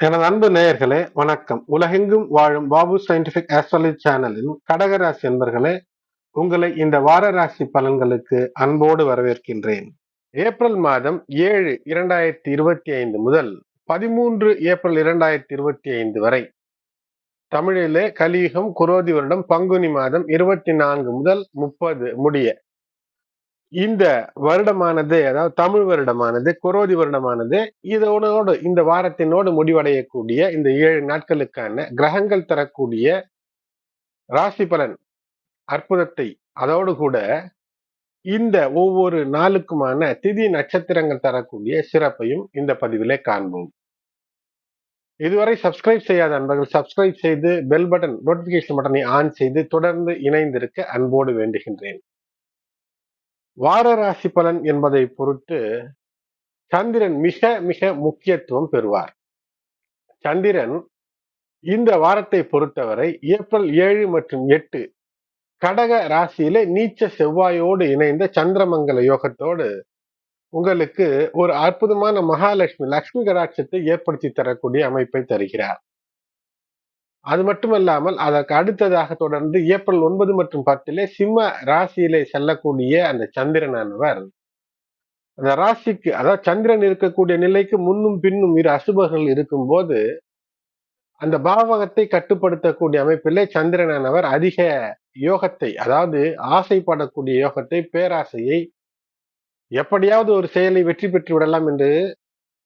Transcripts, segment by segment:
எனது அன்பு நேயர்களே வணக்கம். உலகெங்கும் வாழும் பாபு சயின்டிபிக் ஆஸ்ட்ராலஜி சேனலின் கடகராசி என்பர்களே உங்களை இந்த வார ராசி பலன்களுக்கு அன்போடு வரவேற்கின்றேன். ஏப்ரல் மாதம் ஏழு இரண்டாயிரத்தி இருபத்தி ஐந்து முதல் பதிமூன்று ஏப்ரல் இரண்டாயிரத்தி இருபத்தி ஐந்து வரை தமிழிலே கலியுகம் குரோதி வருடம் பங்குனி மாதம் இருபத்தி நான்கு முதல் முப்பது முடிய இந்த வருடமானது அதாவது தமிழ் வருடமானது குரோதி வருடமானது இதனோடு இந்த வாரத்தினோடு முடிவடையக்கூடிய இந்த ஏழு நாட்களுக்கான கிரகங்கள் தரக்கூடிய ராசி பலன் அற்புதத்தை அதோடு கூட இந்த ஒவ்வொரு நாளுக்குமான திதி நட்சத்திரங்கள் தரக்கூடிய சிறப்பையும் இந்த பதிவிலே காண்போம். இதுவரை சப்ஸ்கிரைப் செய்யாத அன்பர்கள் சப்ஸ்கிரைப் செய்து பெல் பட்டன் நோட்டிபிகேஷன் பட்டனை ஆன் செய்து தொடர்ந்து இணைந்திருக்க அன்போடு வேண்டுகின்றேன். வார ராசி பலன் என்பதை பொறுத்து சந்திரன் மிக மிக முக்கியத்துவம் பெறுவார். சந்திரன் இந்த வாரத்தை பொறுத்தவரை ஏப்ரல் ஏழு மற்றும் எட்டு கடக ராசியிலே நீச்ச செவ்வாயோடு இணைந்த சந்திரமங்கல யோகத்தோடு உங்களுக்கு ஒரு அற்புதமான மகாலட்சுமி லக்ஷ்மி கடாட்சத்தை ஏற்படுத்தி தரக்கூடிய அமைப்பை தருகிறார். அது மட்டுமல்லாமல் அதற்கு அடுத்ததாக தொடர்ந்து ஏப்ரல் ஒன்பது மற்றும் பத்திலே சிம்ம ராசியிலே செல்லக்கூடிய அந்த சந்திரனானவர். அந்த ராசிக்கு அதாவது சந்திரன் இருக்கக்கூடிய நிலைக்கு முன்னும் பின்னும் இரு அசுபர்கள் இருக்கும்போது அந்த பாவகத்தை கட்டுப்படுத்தக்கூடிய அமைப்பிலே சந்திரனானவர் அதிக யோகத்தை அதாவது ஆசைப்படக்கூடிய யோகத்தை பேராசையை எப்படியாவது ஒரு செயலை வெற்றி பெற்று விடலாம் என்று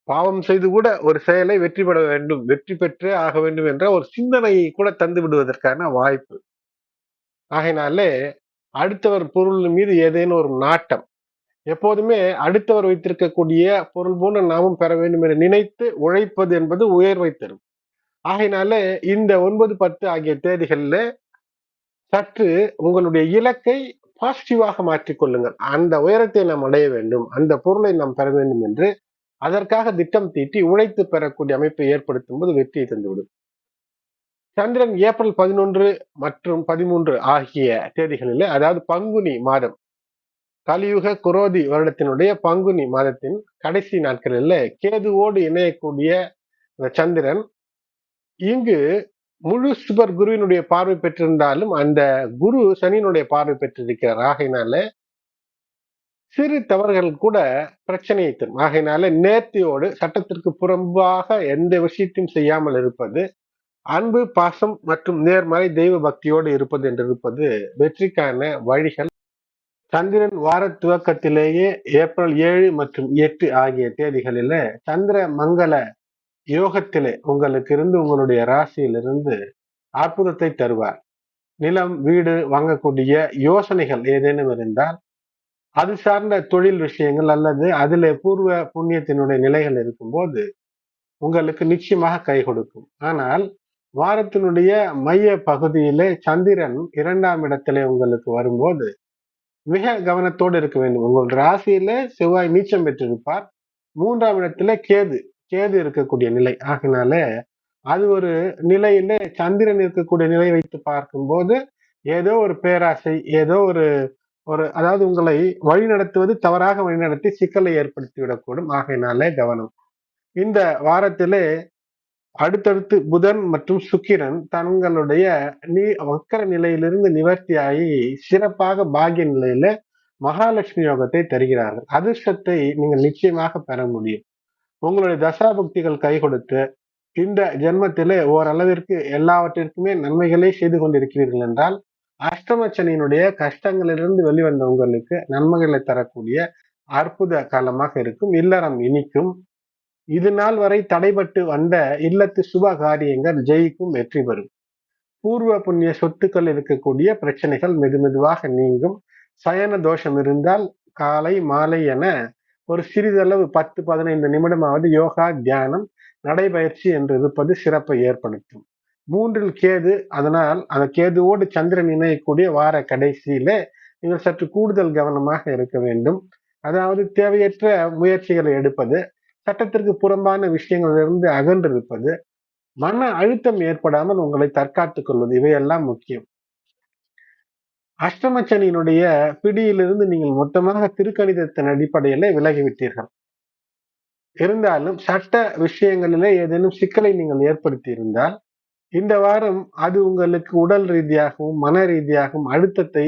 பாவம் செய்து கூட ஒரு செயலை வெற்றி பெற வேண்டும் வெற்றி பெற்றே ஆக வேண்டும் என்ற ஒரு சிந்தனையை கூட தந்து விடுவதற்கான வாய்ப்பு. ஆகையினாலே அடுத்தவர் பொருள் மீது ஏதேனும் ஒரு நாட்டம் எப்போதுமே அடுத்தவர் வைத்திருக்கக்கூடிய பொருள் போன்று நாமும் பெற வேண்டும் என நினைத்து உழைப்பது என்பது உயர்வை தரும். ஆகையினாலே இந்த ஒன்பது பத்து ஆகிய தேதிகளில் சற்று உங்களுடைய இலக்கை பாசிட்டிவாக மாற்றிக்கொள்ளுங்கள் அந்த உயரத்தை நாம் அடைய வேண்டும் அந்த பொருளை நாம் பெற வேண்டும் என்று அதற்காக திட்டம் தீட்டி உழைத்து பெறக்கூடிய அமைப்பை ஏற்படுத்தும் போது வெற்றியை தந்துவிடும். சந்திரன் ஏப்ரல் பதினொன்று மற்றும் பதிமூன்று ஆகிய தேதிகளில் அதாவது பங்குனி மாதம் கலியுக குரோதி வருடத்தினுடைய பங்குனி மாதத்தின் கடைசி நாட்களில் கேதுவோடு இணையக்கூடிய சந்திரன் இங்கு முழு சுபர் குருவினுடைய பார்வை பெற்றிருந்தாலும் அந்த குரு சனியினுடைய பார்வை பெற்றிருக்கிறார். ஆகையினால சிறு தவறுகள் கூட பிரச்சனையை தரும். ஆகையினால நேர்த்தியோடு சட்டத்திற்கு புறம்பாக எந்த விஷயத்தையும் செய்யாமல் இருப்பது அன்பு பாசம் மற்றும் நேர்மறை தெய்வ பக்தியோடு இருப்பது என்று இருப்பது வெற்றிக்கான வழிகள். சந்திரன் வார துவக்கத்திலேயே ஏப்ரல் ஏழு மற்றும் எட்டு ஆகிய தேதிகளில சந்திர மங்கள யோகத்திலே உங்களுக்கு இருந்து உங்களுடைய ராசியிலிருந்து அற்புதத்தை தருவார். நிலம் வீடு வாங்கக்கூடிய யோசனைகள் ஏதேனும் இருந்தால் அது சார்ந்த தொழில் விஷயங்கள் அல்லது அதில் பூர்வ புண்ணியத்தினுடைய நிலைகள் இருக்கும்போது உங்களுக்கு நிச்சயமாக கை கொடுக்கும். ஆனால் வாரத்தினுடைய மைய பகுதியிலே சந்திரன் இரண்டாம் இடத்திலே உங்களுக்கு வரும்போது மிக கவனத்தோடு இருக்க வேண்டும். உங்கள் ராசியிலே செவ்வாய் நீச்சம் பெற்றிருப்பார். மூன்றாம் இடத்துல கேது கேது இருக்கக்கூடிய நிலை. ஆகினாலே அது ஒரு நிலையில சந்திரன் இருக்கக்கூடிய நிலை வைத்து பார்க்கும்போது ஏதோ ஒரு பேராசை ஏதோ ஒரு ஒரு அதாவது உங்களை வழி நடத்துவது தவறாக வழிநடத்தி சிக்கலை ஏற்படுத்தி விடக்கூடும் ஆகையினாலே கவனம். இந்த வாரத்திலே அடுத்தடுத்து புதன் மற்றும் சுக்கிரன் தங்களுடைய நீ வக்கர நிலையிலிருந்து நிவர்த்தியாகி சிறப்பாக பாகிய நிலையில மகாலட்சுமி யோகத்தை தருகிறார்கள். அதிர்ஷ்டத்தை நீங்கள் நிச்சயமாக பெற முடியும். உங்களுடைய தசாபக்திகள் கை கொடுத்து இந்த ஜென்மத்திலே ஓரளவிற்கு எல்லாவற்றிற்குமே நன்மைகளே செய்து கொண்டிருக்கிறீர்கள் என்றால் அஷ்டமச்சனியினுடைய கஷ்டங்களிலிருந்து வெளிவந்த உங்களுக்கு நன்மைகளை தரக்கூடிய அற்புத காலமாக இருக்கும். இல்லறம் இனிக்கும். இது நாள் வரை தடைபட்டு வந்த இல்லத்து சுப காரியங்கள் ஜெயிக்கும் வெற்றி பெறும். பூர்வ புண்ணிய சொத்துக்கள் இருக்கக்கூடிய பிரச்சனைகள் மெது மெதுவாக நீங்கும். சயன தோஷம் இருந்தால் காலை மாலை என ஒரு சிறிதளவு பத்து பதினைந்து நிமிடமாவது யோகா தியானம் நடைபயிற்சி என்று இருப்பது சிறப்பை ஏற்படுத்தும். மூன்றில் கேது அதனால் அந்த கேதுவோடு சந்திரன் இணையக்கூடிய வார கடைசியில நீங்கள் சற்று கூடுதல் கவனமாக இருக்க வேண்டும். அதாவது தேவையற்ற முயற்சிகளை எடுப்பது சட்டத்திற்கு புறம்பான விஷயங்களிலிருந்து அகன்றிருப்பது மன அழுத்தம் ஏற்படாமல் உங்களை தற்காத்துக் கொள்வது இவையெல்லாம் முக்கியம். அஷ்டமச்சனியினுடைய பிடியிலிருந்து நீங்கள் மொத்தமாக திருக்கணிதத்தின் அடிப்படையில விலகிவிட்டீர்கள். இருந்தாலும் சட்ட விஷயங்களிலே ஏதேனும் சிக்கலை நீங்கள் ஏற்படுத்தி இருந்தால் இந்த வாரம் அது உங்களுக்கு உடல் ரீதியாகவும் மன ரீதியாகவும் அழுத்தத்தை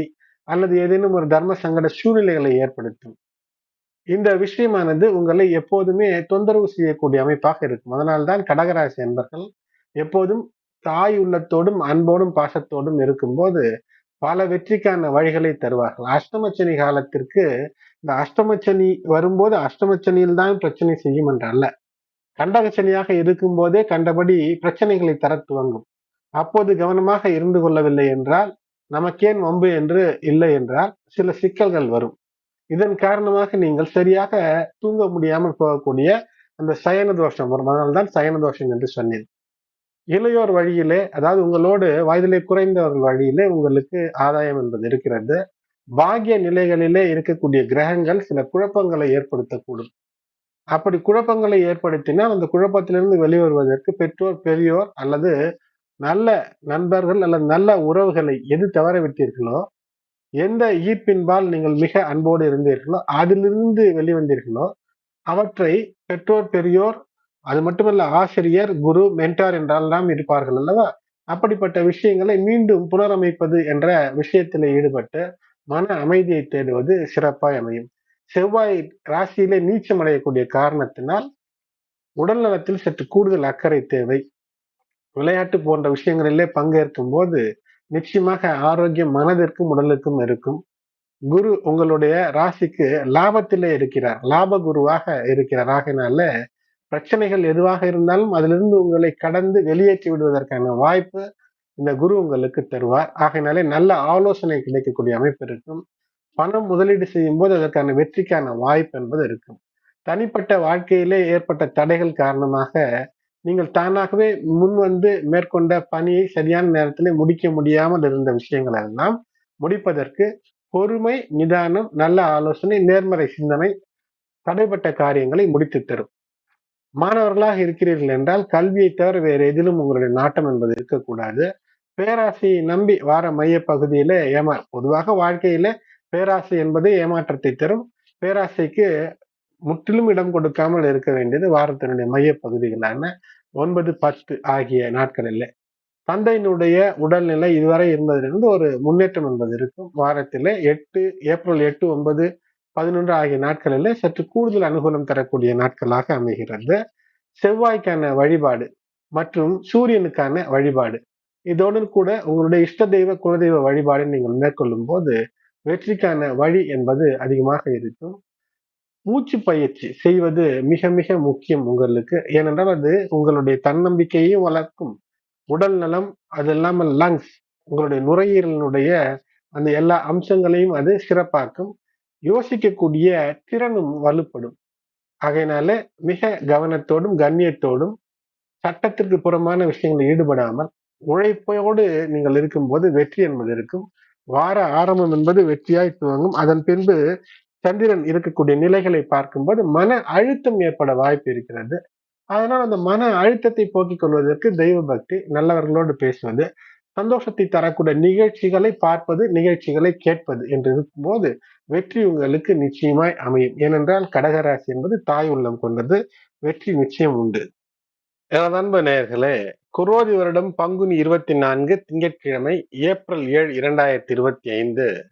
அல்லது ஏதேனும் ஒரு தர்ம சங்கட சூழ்நிலைகளை ஏற்படுத்தும். இந்த விஷயமானது உங்களை எப்போதுமே தொந்தரவு செய்யக்கூடிய அமைப்பாக இருக்கும். அதனால்தான் கடகராசி என்பர்கள் எப்போதும் தாய் உள்ளத்தோடும் அன்போடும் பாசத்தோடும் இருக்கும்போது பல வெற்றிக்கான வழிகளை தருவார்கள். அஷ்டமச்சனி காலத்திற்கு இந்த அஷ்டமச்சனி வரும்போது அஷ்டமச்சனியில் தான் பிரச்சனை செய்யும் என்று அல்ல கண்டகச்சனியாக இருக்கும் போதே கண்டபடி பிரச்சனைகளை தர துவங்கும் அப்போது கவனமாக இருந்து கொள்ளவில்லை என்றால் நமக்கேன் வம்பு என்று இல்லை என்றால் சில சிக்கல்கள் வரும். இதன் காரணமாக நீங்கள் சரியாக தூங்க முடியாமல் போகக்கூடிய அந்த சயன தோஷம் வரும். அதனால்தான் சயன தோஷம் என்று சொன்னேன். இளையோர் வழியிலே அதாவது உங்களோடு வயதிலே குறைந்தவர்கள் வழியிலே உங்களுக்கு ஆதாயம் என்பது இருக்கிறது. பாகிய நிலைகளிலே இருக்கக்கூடிய கிரகங்கள் சில குழப்பங்களை ஏற்படுத்தக்கூடும். அப்படி குழப்பங்களை ஏற்படுத்தினால் அந்த குழப்பத்திலிருந்து வெளிவருவதற்கு பெற்றோர் பெரியோர் அல்லது நல்ல நண்பர்கள் அல்லது நல்ல உறவுகளை எது தவற விட்டீர்களோ எந்த ஈர்ப்பின்பால் நீங்கள் மிக அன்போடு இருந்தீர்களோ அதிலிருந்து வெளிவந்தீர்களோ அவற்றை பெற்றோர் பெரியோர் அது மட்டுமல்ல ஆசிரியர் குரு மென்டார் என்றெல்லாம் இருப்பார்கள் அல்லவா? அப்படிப்பட்ட விஷயங்களை மீண்டும் புனரமைப்பது என்ற விஷயத்தில் ஈடுபட்டு மன அமைதியை தேடுவது சிறப்பாய் அமையும். செவ்வாய் ராசியிலே நீச்சம் அடையக்கூடிய காரணத்தினால் உடல் நலத்தில் சற்று கூடுதல் அக்கறை தேவை. விளையாட்டு போன்ற விஷயங்களிலே பங்கேற்கும் போது நிச்சயமாக ஆரோக்கியம் மனதிற்கும் உடலுக்கும் இருக்கும். குரு உங்களுடைய ராசிக்கு லாபத்திலே இருக்கிறார். லாப குருவாக இருக்கிறார். ஆகினால பிரச்சனைகள் எதுவாக இருந்தாலும் அதிலிருந்து உங்களை கடந்து வெளியேற்றி விடுவதற்கான வாய்ப்பு இந்த குரு உங்களுக்கு தருவார். ஆகையினாலே நல்ல ஆலோசனை கிடைக்கக்கூடிய அமைப்பு இருக்கும். பணம் முதலீடு செய்யும் போது அதற்கான வெற்றிக்கான வாய்ப்பு என்பது இருக்கும். தனிப்பட்ட வாழ்க்கையிலே ஏற்பட்ட தடைகள் காரணமாக நீங்கள் தானாகவே முன் வந்து மேற்கொண்ட பணியை சரியான நேரத்தில் முடிக்க முடியாமல் இருந்த விஷயங்கள் எல்லாம் முடிப்பதற்கு பொறுமை நிதானம் நல்ல ஆலோசனை நேர்மறை சிந்தனை தடைப்பட்ட காரியங்களை முடித்து தரும். மாணவர்களாக இருக்கிறீர்கள் என்றால் கல்வியை தவிர வேறு எதிலும் உங்களுடைய நாட்டம் என்பது இருக்கக்கூடாது. பேராசையை நம்பி வார மைய பகுதியில ஏமா பொதுவாக வாழ்க்கையில பேராசை என்பது ஏமாற்றத்தை தரும். பேராசைக்கு முற்றிலும் இடம் கொடுக்காமல் இருக்க வேண்டியது வாரத்தினுடைய மைய பகுதிகளான ஒன்பது பத்து ஆகிய நாட்களில். தந்தையினுடைய உடல்நிலை இதுவரை இருந்ததிலிருந்து ஒரு முன்னேற்றம் என்பது இருக்கும். வாரத்தில் எட்டு ஏப்ரல் எட்டு ஒன்பது பதினொன்று ஆகிய நாட்களில் சற்று கூடுதல் அனுகூலம் தரக்கூடிய நாட்களாக அமைகிறது. செவ்வாய்க்கான வழிபாடு மற்றும் சூரியனுக்கான வழிபாடு. இதோடு கூட உங்களுடைய இஷ்ட தெய்வ குலதெய்வ வழிபாடு நீங்கள் மேற்கொள்ளும் போது வெற்றிக்கான வழி என்பது அதிகமாக இருக்கும். மூச்சு பயிற்சி செய்வது மிக மிக முக்கியம் உங்களுக்கு. ஏனென்றால் அது உங்களுடைய தன்னம்பிக்கையையும் வளர்க்கும். உடல் நலம் அது இல்லாமல் லங்ஸ் உங்களுடைய நுரையீரலினுடைய அந்த எல்லா அம்சங்களையும் அது சிறப்பாக்கும். யோசிக்கக்கூடிய திறனும் வலுப்படும். ஆகையினால மிக கவனத்தோடும் கண்ணியத்தோடும் சட்டத்திற்கு புறமான விஷயங்களில் ஈடுபடாமல் உழைப்போடு நீங்கள் இருக்கும்போது வெற்றி என்பது இருக்கும். வார ஆரம்பம் என்பது வெற்றியாய் துவங்கும். அதன் பின்பு சந்திரன் இருக்கக்கூடிய நிலைகளை பார்க்கும்போது மன அழுத்தம் ஏற்பட வாய்ப்பு இருக்கிறது. அதனால் அந்த மன அழுத்தத்தை போக்கிக் கொள்வதற்கு தெய்வ பக்தி நல்லவர்களோடு பேசுவது சந்தோஷத்தை தரக்கூடிய நிகழ்ச்சிகளை பார்ப்பது நிகழ்ச்சிகளை கேட்பது என்று இருக்கும்போது வெற்றி உங்களுக்கு நிச்சயமாய் அமையும். ஏனென்றால் கடகராசி என்பது தாய் உள்ளம் கொண்டது வெற்றி நிச்சயம் உண்டு. எனது அன்பு நேயர்களே குரோதி வருடம் பங்குனி இருபத்தி நான்கு திங்கட்கிழமை ஏப்ரல் ஏழு இரண்டாயிரத்தி இருபத்தி ஐந்து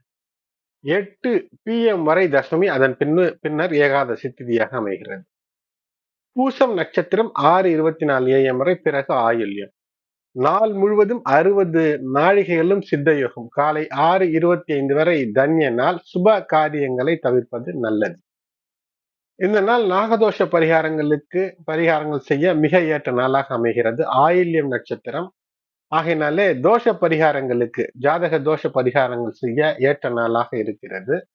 எட்டு பி எம் வரை தசமி அதன் பின்னு பின்னர் ஏகாதசி திதியாக அமைகிறது. பூசம் நட்சத்திரம் ஆறு இருபத்தி நாலு ஏஎம் வரை பிறகு ஆயுள்யம். நாள் முழுவதும் அறுபது நாழிகைகளும் சித்தயோகம். காலை ஆறு இருபத்தி ஐந்து வரை தன்ய நாள். சுப காரியங்களை தவிர்ப்பது நல்லது. இந்த நாள் நாகதோஷ பரிகாரங்களுக்கு பரிகாரங்கள் செய்ய மிக ஏற்ற நாளாக அமைகிறது. ஆயில்யம் நட்சத்திரம். ஆகையினாலே தோஷ பரிகாரங்களுக்கு ஜாதக தோஷ பரிகாரங்கள் செய்ய ஏற்ற நாளாக இருக்கிறது.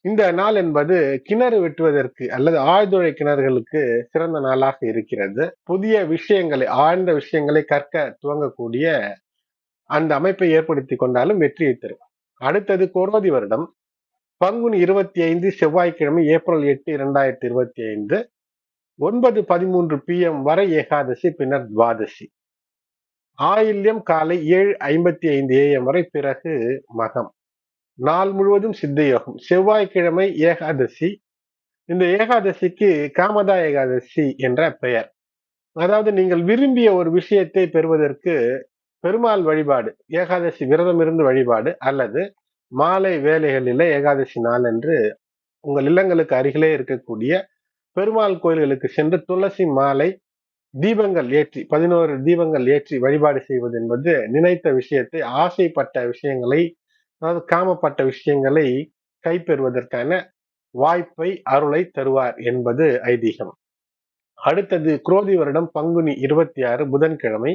இந்த நாள் என்பது கிணறு வெட்டுவதற்கு அல்லது ஆழ்துளை கிணறுகளுக்கு சிறந்த நாளாக இருக்கிறது. புதிய விஷயங்களை ஆழ்ந்த விஷயங்களை கற்க துவங்கக்கூடிய அந்த அமைப்பை ஏற்படுத்தி கொண்டாலும் வெற்றியை தரும். அடுத்தது கோரோதி வருடம். பங்குனி இருபத்தி ஐந்து செவ்வாய்க்கிழமை ஏப்ரல் எட்டு இரண்டாயிரத்தி இருபத்தி ஐந்து ஒன்பது பதிமூன்று பிஎம் வரை ஏகாதசி பின்னர் துவாதசி. ஆயில்யம் காலை ஏழு ஐம்பத்தி ஐந்து ஏஎம் வரை பிறகு மகம். நாள் முழுவதும் சித்த யோகம். செவ்வாய்க்கிழமை ஏகாதசி. இந்த ஏகாதசிக்கு காமதா ஏகாதசி என்ற பெயர். அதாவது நீங்கள் விரும்பிய ஒரு விஷயத்தை பெறுவதற்கு பெருமாள் வழிபாடு ஏகாதசி விரதம் இருந்து வழிபாடு அல்லது மாலை வேலைகளில் ஏகாதசி நாள் என்று உங்கள் இல்லங்களுக்கு அருகிலே இருக்கக்கூடிய பெருமாள் கோயில்களுக்கு சென்று துளசி மாலை தீபங்கள் ஏற்றி பதினோரு தீபங்கள் ஏற்றி வழிபாடு செய்வது என்பது நினைத்த விஷயத்தை ஆசைப்பட்ட விஷயங்களை அதாவது காமப்பட்ட விஷயங்களை கைப்பெறுவதற்கான வாய்ப்பை அருளை தருவார் என்பது ஐதீகம். அடுத்தது குரோதி வருடம் பங்குனி இருபத்தி ஆறு புதன்கிழமை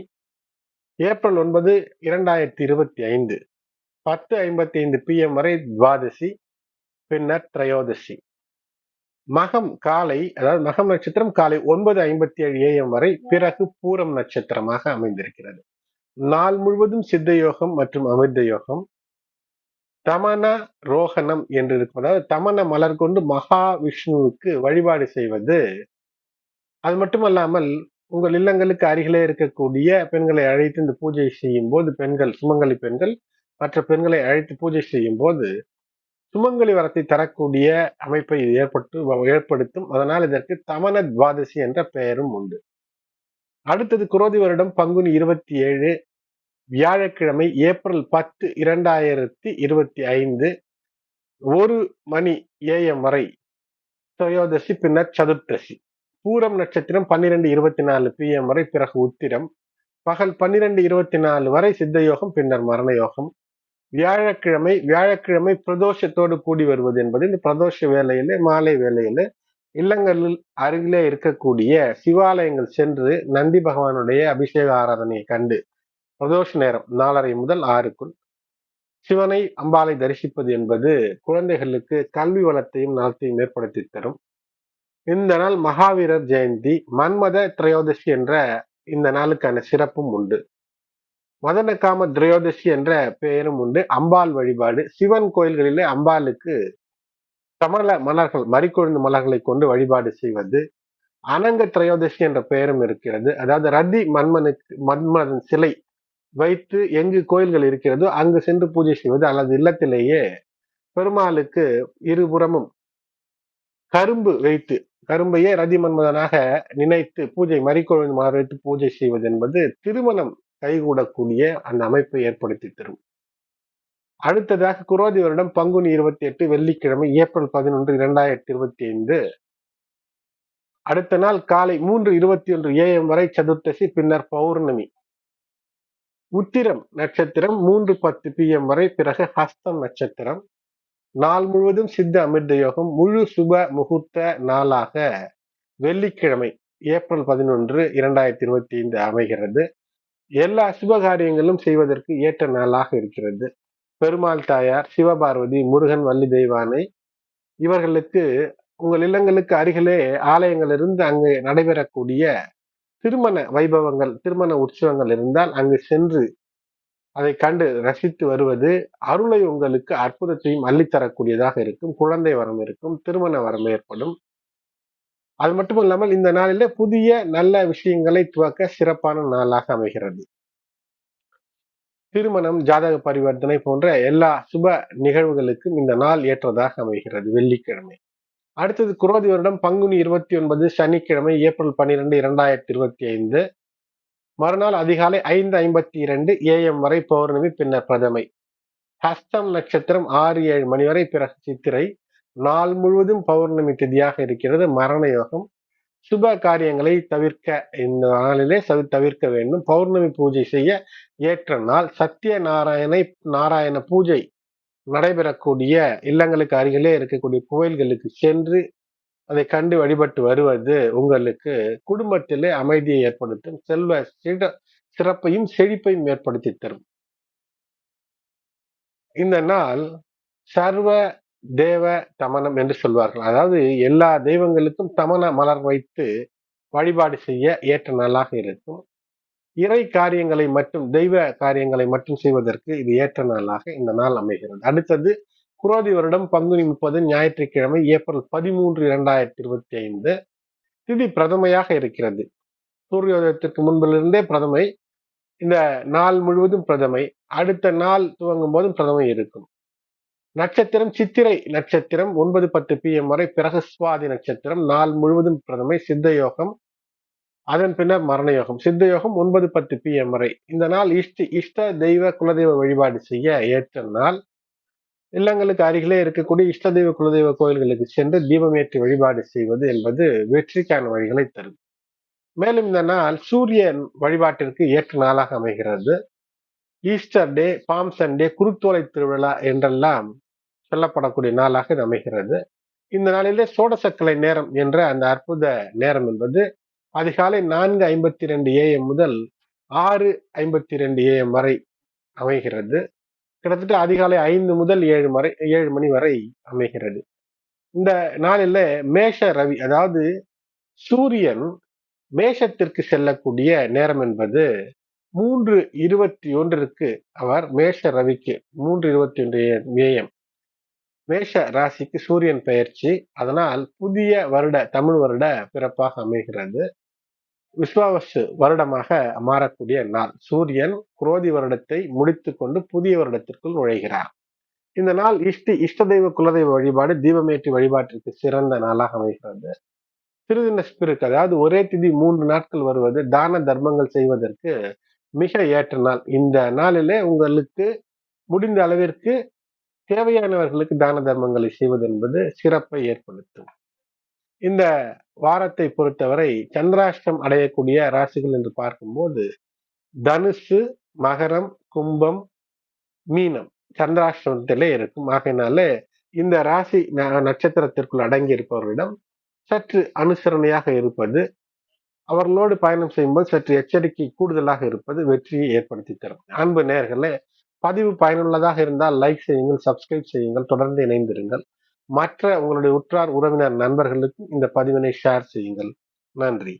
ஏப்ரல் ஒன்பது இரண்டாயிரத்தி இருபத்தி ஐந்து. பத்து ஐம்பத்தி ஐந்து பிஎம் வரை துவாதசி பின்னர் திரையோதசி. மகம் காலை அதாவது மகம் நட்சத்திரம் காலை ஒன்பது ஐம்பத்தி ஏழு ஏஎம் வரை பிறகு பூரம் நட்சத்திரமாக அமைந்திருக்கிறது. நாள் முழுவதும் சித்த யோகம் மற்றும் அமிர்த யோகம். தமன ரோகணம் என்று இருக்கும் அதாவது தமன மலர் கொண்டு மகாவிஷ்ணுவுக்கு வழிபாடு செய்வது. அது மட்டுமல்லாமல் உங்கள் இல்லங்களுக்கு அருகிலே இருக்கக்கூடிய பெண்களை அழைத்து இந்த பூஜை செய்யும் போது பெண்கள் சுமங்கலி பெண்கள் மற்ற பெண்களை அழைத்து பூஜை செய்யும் போது சுமங்கலி வரத்தை தரக்கூடிய அமைப்பை ஏற்பட்டு ஏற்படுத்தும். அதனால் இதற்கு தமன துவாதசி என்ற பெயரும் உண்டு. அடுத்தது குரோதி வருடம் பங்குனி இருபத்தி ஏழு வியாழக்கிழமை ஏப்ரல் பத்து இரண்டாயிரத்தி இருபத்தி ஐந்து ஒரு மணி ஏஎம் வரை திரையோதசி பின்னர் சதுர்த்தசி. பூரம் நட்சத்திரம் பன்னிரெண்டு இருபத்தி நாலு பிஎம் வரை பிறகு உத்திரம். பகல் பன்னிரெண்டு இருபத்தி நாலு வரை சித்த யோகம் பின்னர் மரண யோகம். வியாழக்கிழமை வியாழக்கிழமை பிரதோஷத்தோடு கூடி வருவது என்பது இந்த பிரதோஷ வேலையில மாலை வேலையில இல்லங்களில் அருகிலே இருக்கக்கூடிய சிவாலயங்கள் சென்று நந்தி பகவானுடைய அபிஷேக ஆராதனையை கண்டு பிரதோஷ நேரம் நாலரை முதல் ஆறுக்குள் சிவனை அம்பாலை தரிசிப்பது என்பது குழந்தைகளுக்கு கல்வி வளத்தையும் நலத்தையும் ஏற்படுத்தி தரும். இந்த நாள் மகாவீரர் ஜெயந்தி மன்மத திரையோதசி என்ற இந்த நாளுக்கான சிறப்பும் உண்டு. மதனக்காம திரையோதசி என்ற பெயரும் உண்டு. அம்பாள் வழிபாடு. சிவன் கோயில்களிலே அம்பாளுக்கு சமல மலர்கள் மறிக்கொழுந்து மலர்களை கொண்டு வழிபாடு செய்வது. அனங்க திரையோதசி என்ற பெயரும் இருக்கிறது. அதாவது ரதி மன்மனுக்கு மன்மதன் சிலை வைத்து எங்கு கோயில்கள் இருக்கிறதோ அங்கு சென்று பூஜை செய்வது அல்லது இல்லத்திலேயே பெருமாளுக்கு இருபுறமும் கரும்பு வைத்து கரும்பையே ரதி மன்மதனாக நினைத்து பூஜை மறிக்கொழுந்து மலர் வைத்து பூஜை செய்வது என்பது திருமணம் கைகூடக்கூடிய அந்த அமைப்பை ஏற்படுத்தி தரும். அடுத்ததாக குரோதி வருடம் பங்குனி இருபத்தி எட்டு வெள்ளிக்கிழமை ஏப்ரல் பதினொன்று இரண்டாயிரத்தி இருபத்தி ஐந்து அடுத்த நாள் காலை மூன்று இருபத்தி ஒன்று ஏஎம் வரை சதுர்த்தசி பின்னர் பௌர்ணமி. உத்திரம் நட்சத்திரம் மூன்று பத்து பிஎம் வரை பிறகு ஹஸ்தம் நட்சத்திரம். நாள் முழுவதும் சித்த அமிர்த யோகம் முழு சுப முகூர்த்த நாளாக வெள்ளிக்கிழமை ஏப்ரல் பதினொன்று இரண்டாயிரத்தி இருபத்தி ஐந்து அமைகிறது. எல்லா சுபகாரியங்களும் செய்வதற்கு ஏற்ற நாளாக இருக்கிறது. பெருமாள் தாயார் சிவபார்வதி முருகன் வள்ளி தெய்வானை இவர்களுக்கு உங்கள் இல்லங்களுக்கு அருகிலே ஆலயங்கள் இருந்து அங்கு நடைபெறக்கூடிய திருமண வைபவங்கள் திருமண உற்சவங்கள் இருந்தால் அங்கு சென்று அதை கண்டு ரசித்து வருவது அருளை உங்களுக்கு அற்புதத்தையும் அள்ளித்தரக்கூடியதாக இருக்கும். குழந்தை வரம் இருக்கும் திருமண வரம் ஏற்படும். அது மட்டும் இல்லாமல் இந்த நாளில புதிய நல்ல விஷயங்களை துவக்க சிறப்பான நாளாக அமைகிறது. திருமணம் ஜாதக பரிவர்த்தனை போன்ற எல்லா சுப நிகழ்வுகளுக்கும் இந்த நாள் ஏற்றதாக அமைகிறது வெள்ளிக்கிழமை. அடுத்தது குரோதி வருடம் பங்குனி இருபத்தி ஒன்பது சனிக்கிழமை ஏப்ரல் பன்னிரெண்டு இரண்டாயிரத்தி இருபத்தி ஐந்து. மறுநாள் அதிகாலை ஐந்து ஐம்பத்தி இரண்டு ஏஎம் வரை பௌர்ணமி பின்னர் பிரதமை. ஹஸ்தம் நட்சத்திரம் ஆறு ஏழு மணி வரை பிறகு சித்திரை. நாள் முழுவதும் பௌர்ணமி திதியாக இருக்கிறது. மரண யோகம். சுப காரியங்களை தவிர்க்க இந்த நாளிலே தவிர்க்க வேண்டும். பௌர்ணமி பூஜை செய்ய ஏற்ற நாள். சத்திய நாராயணை நாராயண பூஜை நடைபெறக்கூடிய இல்லங்களுக்கு அருகிலே இருக்கக்கூடிய கோயில்களுக்கு சென்று அதை கண்டு வழிபட்டு வருவது உங்களுக்கு குடும்பத்திலே அமைதியை ஏற்படுத்தும் செல்வ சிறப்பையும் செழிப்பையும் ஏற்படுத்தி தரும். இந்த நாள் சர்வ தேவ தமனம் என்று சொல்வார்கள். அதாவது எல்லா தெய்வங்களுக்கும் தமன மலர் வைத்து வழிபாடு செய்ய ஏற்ற நாளாக இருக்கும். இறை காரியங்களை மட்டும் தெய்வ காரியங்களை மட்டும் செய்வதற்கு இது ஏற்ற நாளாக இந்த நாள் அமைகிறது. அடுத்தது குரோதி வருடம் பங்குனி முப்பது ஞாயிற்றுக்கிழமை ஏப்ரல் பதிமூன்று இரண்டாயிரத்தி இருபத்தி ஐந்து திதி பிரதமையாக இருக்கிறது. சூரியோதயத்திற்கு முன்பிலிருந்தே பிரதமை. இந்த நாள் முழுவதும் பிரதமை. அடுத்த நாள் துவங்கும் போதும் பிரதமை இருக்கும். நட்சத்திரம் சித்திரை நட்சத்திரம் ஒன்பது பத்து பி எம் வரை பிறகு சுவாதி நட்சத்திரம். நாள் முழுவதும் பிரதமை சித்த யோகம் அதன் பின்னர் மரண யோகம் சித்த யோகம் ஒன்பது பத்து பி எம் வரை. இந்த நாள் இஷ்ட இஷ்ட தெய்வ குலதெய்வ வழிபாடு செய்ய ஏற்ற நாள். இல்லங்களுக்கு அருகிலே இருக்கக்கூடிய இஷ்ட தெய்வ குலதெய்வ கோயில்களுக்கு சென்று தீபமேற்றி வழிபாடு செய்வது என்பது வெற்றிக்கான வழிகளை தரும் மேலும் இந்த நாள் சூரியன் வழிபாட்டிற்கு ஏற்ற நாளாக அமைகிறது. ஈஸ்டர் டே பாம் சண்டே குருத்தோலை திருவிழா என்றெல்லாம் சொல்லப்படக்கூடிய நாளாக இது அமைகிறது. இந்த நாளிலே சோடசக்கலை நேரம் என்ற அந்த அற்புத நேரம் என்பது அதிகாலை நான்கு ஐம்பத்தி ரெண்டு ஏஎம் முதல் ஆறு ஐம்பத்தி ரெண்டு ஏஎம் வரை அமைகிறது. கிட்டத்தட்ட அதிகாலை ஐந்து முதல் ஏழு வரை ஏழு மணி வரை அமைகிறது. இந்த நாளில மேஷ ரவி அதாவது சூரியன் மேஷத்திற்கு செல்லக்கூடிய நேரம் என்பது மூன்று இருபத்தி ஒன்றிற்கு அவர் மேஷ ரவிக்கு மூன்று இருபத்தி ஒன்று ஏஎம் மேஷ ராசிக்கு சூரியன் பெயர்ச்சி. அதனால் புதிய வருட தமிழ் வருட பிறப்பாக அமைகிறது. விஸ்வாவசு வருடமாக மாறக்கூடிய நாள். சூரியன் குரோதி வருடத்தை முடித்து கொண்டு புதிய வருடத்திற்குள் நுழைகிறார். இந்த நாள் இஷ்டி இஷ்ட தெய்வ குலதெய்வ வழிபாடு தீபமேற்றி வழிபாட்டிற்கு சிறந்த நாளாக அமைகிறது. திருதின ஸ்பிரிட் அதாவது ஒரே திதி மூன்று நாட்கள் வருவது தான தர்மங்கள் செய்வதற்கு மிக ஏற்ற நாள். இந்த நாளிலே உங்களுக்கு முடிந்த அளவிற்கு தேவையானவர்களுக்கு தான தர்மங்களை செய்வது என்பது சிறப்பை ஏற்படுத்தும். இந்த வாரத்தை பொறுத்தவரை சந்திராஷ்டம் அடையக்கூடிய ராசிகள் என்று பார்க்கும்போது தனுசு மகரம் கும்பம் மீனம் சந்திராஷ்டமத்திலே இருக்கும். ஆகையினால இந்த ராசி நட்சத்திரத்திற்குள் அடங்கி இருப்பவர்களிடம் சற்று அனுசரணையாக இருப்பது அவர்களோடு பயணம் செய்யும்போது சற்று எச்சரிக்கை கூடுதலாக இருப்பது வெற்றியை ஏற்படுத்தி தரும். அன்பு நேர்களே பதிவு பயனுள்ளதாக இருந்தால் லைக் செய்யுங்கள் சப்ஸ்கிரைப் செய்யுங்கள் தொடர்ந்து இணைந்திருங்கள். மற்ற உங்களுடைய உற்றார் உறவினர் நண்பர்களுக்கு இந்த பதிவினை ஷேர் செய்யுங்கள். நன்றி.